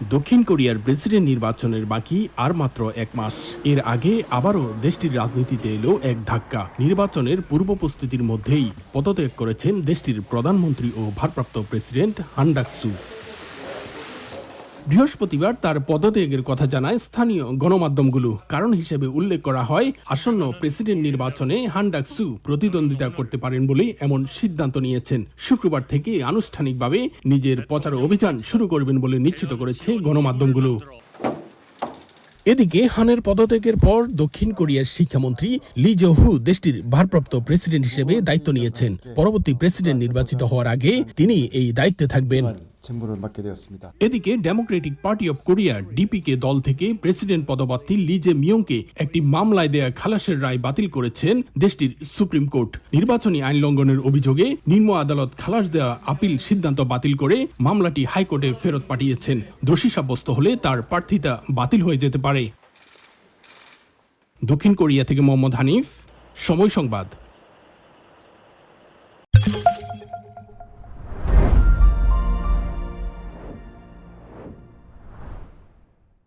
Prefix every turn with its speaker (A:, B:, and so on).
A: দক্ষিণ কোরিয়ার প্রেসিডেন্ট নির্বাচনের বাকি আর মাত্র এক মাস। এর আগে আবারও দেশটির রাজনীতিতে এলো এক ধাক্কা। নির্বাচনের পূর্ব প্রস্তুতির মধ্যেই পদত্যাগ করেছেন দেশটির প্রধানমন্ত্রী ও ভারপ্রাপ্ত প্রেসিডেন্ট হান্ডাকসু বৃহস্পতিবার তার পদত্যাগের কথা জানায় স্থানীয় গণমাধ্যমগুলো। কারণ হিসেবে উল্লেখ করা হয়, আসন্ন প্রেসিডেন্ট নির্বাচনে হান্ডাকসু প্রতিদ্বন্দ্বিতা করতে পারেন বলে এমন সিদ্ধান্ত নিয়েছেন। শুক্রবার থেকে আনুষ্ঠানিকভাবে নিজের প্রচার অভিযান শুরু করবেন বলে নিশ্চিত করেছে গণমাধ্যমগুলো। এদিকে হানের পদত্যাগের পর দক্ষিণ কোরিয়ার শিক্ষামন্ত্রী লি জহু দেশটির ভারপ্রাপ্ত প্রেসিডেন্ট হিসেবে দায়িত্ব নিয়েছেন। পরবর্তী প্রেসিডেন্ট নির্বাচিত হওয়ার আগে তিনি এই দায়িত্বে থাকবেন।
B: 직무를 맡게 되었습니다.
A: এদিকে Democratic Party of Korea DPK দল থেকে প্রেসিডেন্ট পদপ্রার্থী লিজে মিয়ংকে একটি মামলায় দেয়া খালাসের রায় বাতিল করেছেন দেশটির সুপ্রিম কোর্ট নির্বাচনী আইন লঙ্ঘনের অভিযোগে নিম্ন আদালত খালাস দেওয়া আপিল সিদ্ধান্ত বাতিল করে মামলাটি হাইকোর্টে ফেরত পাঠিয়েছেন দোষী সাব্যস্ত হলে তার প্রার্থিতা বাতিল হয়ে যেতে পারে দক্ষিণ কোরিয়া থেকে মোহাম্মদ হানিফ সময় সংবাদ